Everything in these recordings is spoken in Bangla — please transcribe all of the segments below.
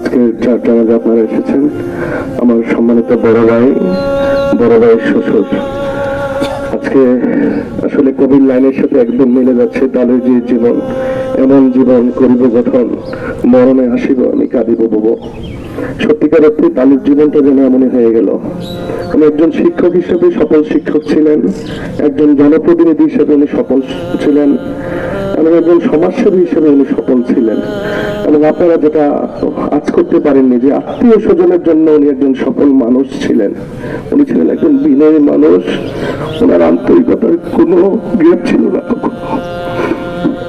আজকে যার জানাজা আপনারা এসেছেন। আমার সম্মানিত বড় ভাই, বড় ভাইয়ের শ্বশুর। আজকে আসলে কবির লাইনের সাথে একদম মিলে যাচ্ছে তালের যে জীবন, এমন জীবন করিব গঠন মরণে আসিব, আমি কাঁদিব বব। সত্যিকার অর্থে তালুর জীবনটা যেন এমনই হয়ে গেল। উনি একজন শিক্ষক হিসেবে সফল শিক্ষক ছিলেন, একজন জনপ্রতিনিধি হিসেবে উনি সফল ছিলেন। এবং একজন সমাজসেবী হিসেবে উনি সফল ছিলেন। এবং আপনারা যেটা আজ করতে পারেননি, যে আত্মীয় স্বজনের জন্য উনি একজন সফল মানুষ ছিলেন। উনি ছিলেন একজন বিনয়ী মানুষ। ওনার আন্তরিকতার কোনো গ্যাপ ছিল না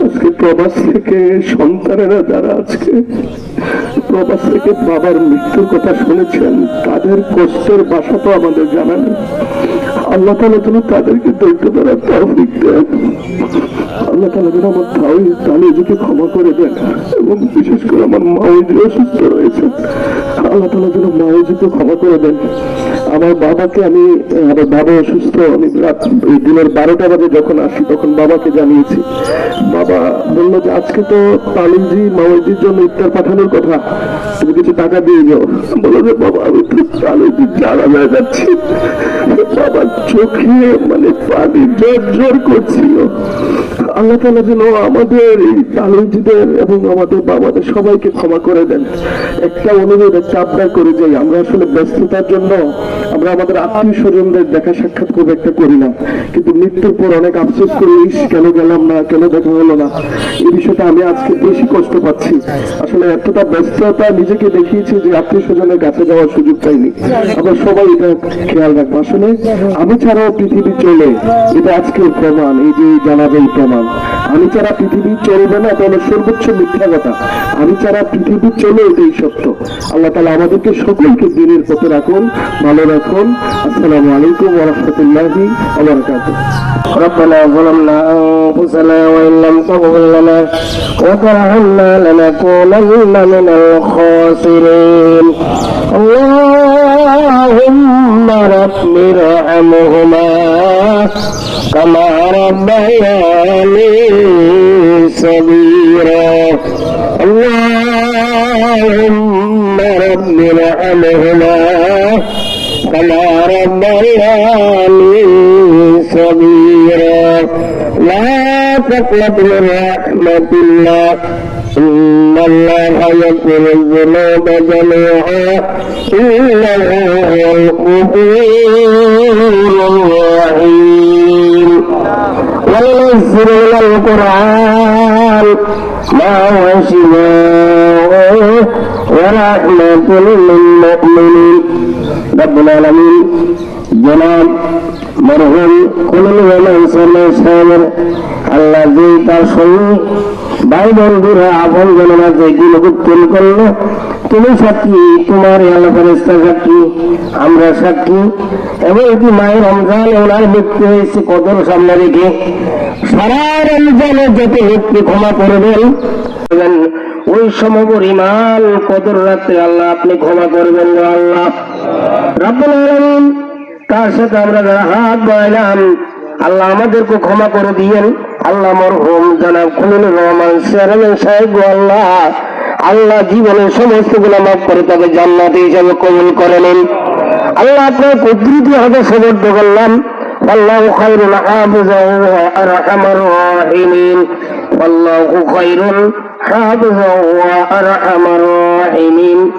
আজকে প্রবাস থেকে সন্তানেরা যারা আজকে প্রবাস থেকে বাবার মৃত্যুর কথা শুনেছেন, তাদের কষ্টের বাসা তো আমাদের জানা নেই। আল্লাহ তালা যেন তাদেরকে ধৈর্য ধরার তৌফিক দেন। আল্লাহ তালা যেন আমার তাই তালিজিকে ক্ষমা করে দেন এবং বিশেষ করে আমার মাওজি অসুস্থ রয়েছে। আল্লাহ তালা যেন মাওজিকে ক্ষমা করে দেন। আমার বাবাকে আমি, আমার বাবা অসুস্থ, আমি রাত দিনের বারোটা বাজে যখন আসি, তখন বাবাকে জানিয়েছি। বাবা বলল যে, আজকে তো তালিমজি মাওজির জন্য ইফতার পাঠানোর কথা। তুমি কিছু টাকা দিয়ে যাও। বলল যে, বাবা, আমি তো তালিমজি জানা যাচ্ছি বাবার চোখে মানে পানি জোর জোর করছিল। আল্লাহ তালা যেন আমাদের এই তালুজিদের এবং আমাদের বাবাদের সবাইকে ক্ষমা করে দেন। একটা অনুরোধ একটা আবদার করে যাই। আমরা আসলে ব্যস্ততার জন্য আমরা আমাদের আত্মীয় স্বজনদের দেখা সাক্ষাৎ খুব একটা করি না। কিন্তু মৃত্যুর পর অনেক আফসোস করি কেন গেলাম না? কেন দেখা হলো না? এই বিষয়টা আমি আজকে বেশি কষ্ট পাচ্ছি। আসলে এতটা ব্যস্ততা নিজেকে দেখিয়েছি যে আত্মীয় স্বজনের কাছে যাওয়ার সুযোগ পাইনি। আমরা সবাই এটা খেয়াল রাখব। আসলে আমি ছাড়াও পৃথিবী চলে, এটা আজকের প্রমাণ, এই যে জানাবে এই প্রমাণ। আমি ছাড়া পৃথিবী চলবে না তাহলে সর্বোচ্চ মিথ্যা কথা। আমি ছাড়া পৃথিবী চলে, এটাই সত্য। আল্লাহ তালা আমাদেরকে সকলকে দিনের পথে রাখুন, ভালো রাখুন। تكن السلام عليكم ورحمة الله وبركاته. ربنا ظلمنا أنفسنا وإن لم تغفر لنا وترحمنا لنكونن من الخاسرين. اللهم رب ارحمهما كما ربياني صغيرا. اللهم رب ارحمهما كما ربياني صغيرا لا تقنط من رحمة الله إن الله يغفر الذنوب جميعا إنه هو الغفور الرحيم وننزل من القرآن ما هو شفاء ورحمة للمؤمنين رب العالمين জনাব মরহুম কুলুল সাহেবের আল্লাহ যে তার সঙ্গে ভাই বন্ধুরা আপন জনরা যে দিন উত্তোল করলো তুমি সাক্ষী তোমার এই আল্লাহ ফেরেস্তা সাক্ষী আমরা সাক্ষী এবং এটি মায়ের রমজান ওনার মৃত্যু হয়েছে কদর সামনে রেখে সারা রমজানের যত ব্যক্তি ক্ষমা করবেন ওই সমপরিমাণ কদর রাত্রে আল্লাহ আপনি ক্ষমা করবেন আল্লাহ। তার সাথে আমরা যারা হাত বাড়াইলাম, আল্লাহ আমাদেরকে ক্ষমা করে দিয়েন। আল্লাহ মর হোম জানাব, খুলুন রহমান, চেয়ারম্যান সাহেব আল্লাহ। আল্লাহ জীবনের সমস্তগুলা মাফ করে তাকে জান্নাতে হিসাবে কবুল করে নিন। আল্লাহ আপনার কুদরতি হাতে সমর্থ করলাম। আল্লাহ খাইরুল আবু রাহমান রাহিমিন। والله خير. حافظا وأرحم الراحمين.